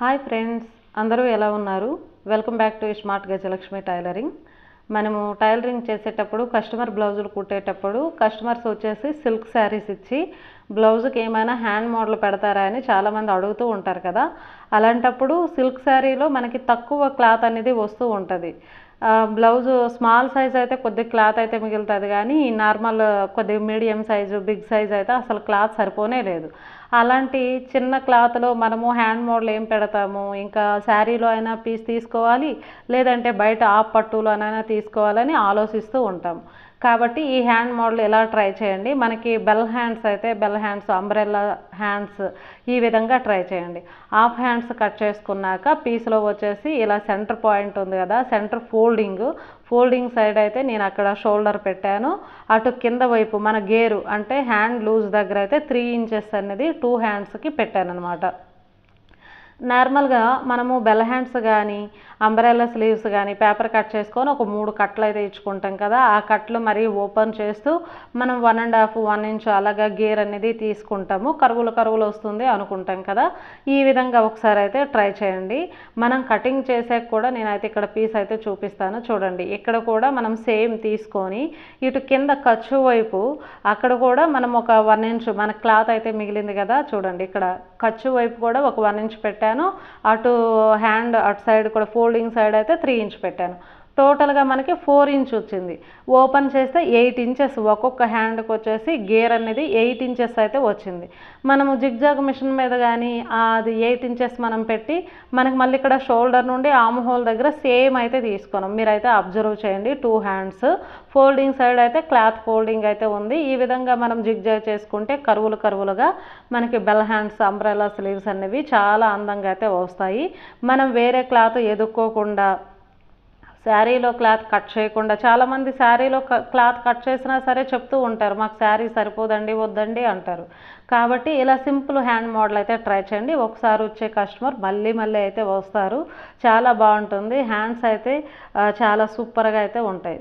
Hi friends అందరూ ఎలా ఉన్నారు? Welcome back to smart Gajalakshmi tailoring. మనము టైలరింగ్ చేసేటప్పుడు కస్టమర్ బ్లౌజులు కుట్టేటప్పుడు కస్టమర్స్ వచ్చేసి సిల్క్ శారీస్ ఇచ్చి బ్లౌజుకి ఏమైనా హ్యాండ్ మోడల్ పెడతారా అని చాలామంది అడుగుతూ ఉంటారు కదా. అలాంటప్పుడు సిల్క్ శారీలో మనకి తక్కువ క్లాత్ అనేది వస్తూ ఉంటుంది. బ్లౌజ్ స్మాల్ సైజ్ అయితే కొద్దిగా క్లాత్ అయితే మిగులుతుంది కానీ నార్మల్ కొద్దిగా మీడియం సైజు బిగ్ సైజ్ అయితే అసలు క్లాత్ సరిపోనే లేదు. అలాంటి చిన్న క్లాత్లో మనము హ్యాండ్ మోడల్ ఏం పెడతాము? ఇంకా శారీలో అయినా పీస్ తీసుకోవాలి? లేదంటే బయట ఆప్ పట్టులోనైనా తీసుకోవాలని ఆలోచిస్తూ ఉంటాం కాబట్టి ఈ హ్యాండ్ మోడల్ ఎలా ట్రై చేయండి? మనకి బెల్ హ్యాండ్స్ అయితే బెల్ హ్యాండ్స్ అంబ్రెల్లా హ్యాండ్స్ ఈ విధంగా ట్రై చేయండి. హాఫ్ హ్యాండ్స్ కట్ చేసుకున్నాక పీస్లో వచ్చేసి ఇలా సెంటర్ పాయింట్ ఉంది కదా సెంటర్ ఫోల్డింగ్. ఫోల్డింగ్ సైడ్ అయితే నేను అక్కడ షోల్డర్ పెట్టాను. అటు కింద వైపు మన గేరు అంటే హ్యాండ్ లూజ్ దగ్గర అయితే త్రీ ఇంచెస్ అనేది టూ హ్యాండ్స్కి పెట్టాను అనమాట నార్మల్గా మనము బెల్ హ్యాండ్స్ కానీ అంబ్రెల్లా స్లీవ్స్ కానీ పేపర్ కట్ చేసుకొని ఒక మూడు కట్లు అయితే ఇచ్చుకుంటాం కదా. ఆ కట్లు మరీ ఓపెన్ చేస్తూ మనం one and half one inch అలాగా గేర్ అనేది తీసుకుంటాము. కరువులు కరువులు వస్తుంది అనుకుంటాం కదా. ఈ విధంగా ఒకసారి అయితే ట్రై చేయండి. మనం కటింగ్ చేసాక కూడా నేనైతే ఇక్కడ పీస్ అయితే చూపిస్తాను. చూడండి ఇక్కడ కూడా మనం సేమ్ తీసుకొని ఇటు కింద ఖర్చు వైపు అక్కడ కూడా మనం ఒక వన్ ఇంచ్ మన క్లాత్ అయితే మిగిలింది కదా. చూడండి ఇక్కడ ఖర్చు వైపు కూడా ఒక వన్ ఇంచ్ పెట్టాను. అటు హ్యాండ్ అటు సైడ్ కూడా ఫోల్డింగ్ సైడ్ అయితే త్రీ ఇంచ్ పెట్టాను. టోటల్గా మనకి ఫోర్ ఇంచ్ వచ్చింది. ఓపెన్ చేస్తే ఎయిట్ ఇంచెస్ ఒక్కొక్క హ్యాండ్కి వచ్చేసి గేర్ అనేది ఎయిట్ ఇంచెస్ అయితే వచ్చింది. మనము జిగ్జాగ్ మిషన్ మీద కానీ అది ఎయిట్ ఇంచెస్ మనం పెట్టి మనకి మళ్ళీ ఇక్కడ షోల్డర్ నుండి ఆమ్ హోల్ దగ్గర సేమ్ అయితే తీసుకున్నాం. మీరైతే అబ్జర్వ్ చేయండి టూ హ్యాండ్స్. ఫోల్డింగ్ సైడ్ అయితే క్లాత్ ఫోల్డింగ్ అయితే ఉంది. ఈ విధంగా మనం జిగ్జాగ్ చేసుకుంటే కరువులు కరువులుగా మనకి బెల్ హ్యాండ్స్ అంబ్రెలా స్లీవ్స్ అనేవి చాలా అందంగా అయితే వస్తాయి. మనం వేరే క్లాత్ ఎదుక్కోకుండా శారీలో క్లాత్ కట్ చేయకుండా చాలామంది శారీలో క్లాత్ కట్ చేసినా సరే చెప్తూ ఉంటారు మాకు శారీ సరిపోదండి వద్దండి అంటారు. కాబట్టి ఇలా సింపుల్ హ్యాండ్ మోడల్ అయితే ట్రై చేయండి. ఒకసారి వచ్చే కస్టమర్ మళ్ళీ మళ్ళీ అయితే వస్తారు. చాలా బాగుంటుంది. హ్యాండ్స్ అయితే చాలా సూపర్గా అయితే ఉంటాయి.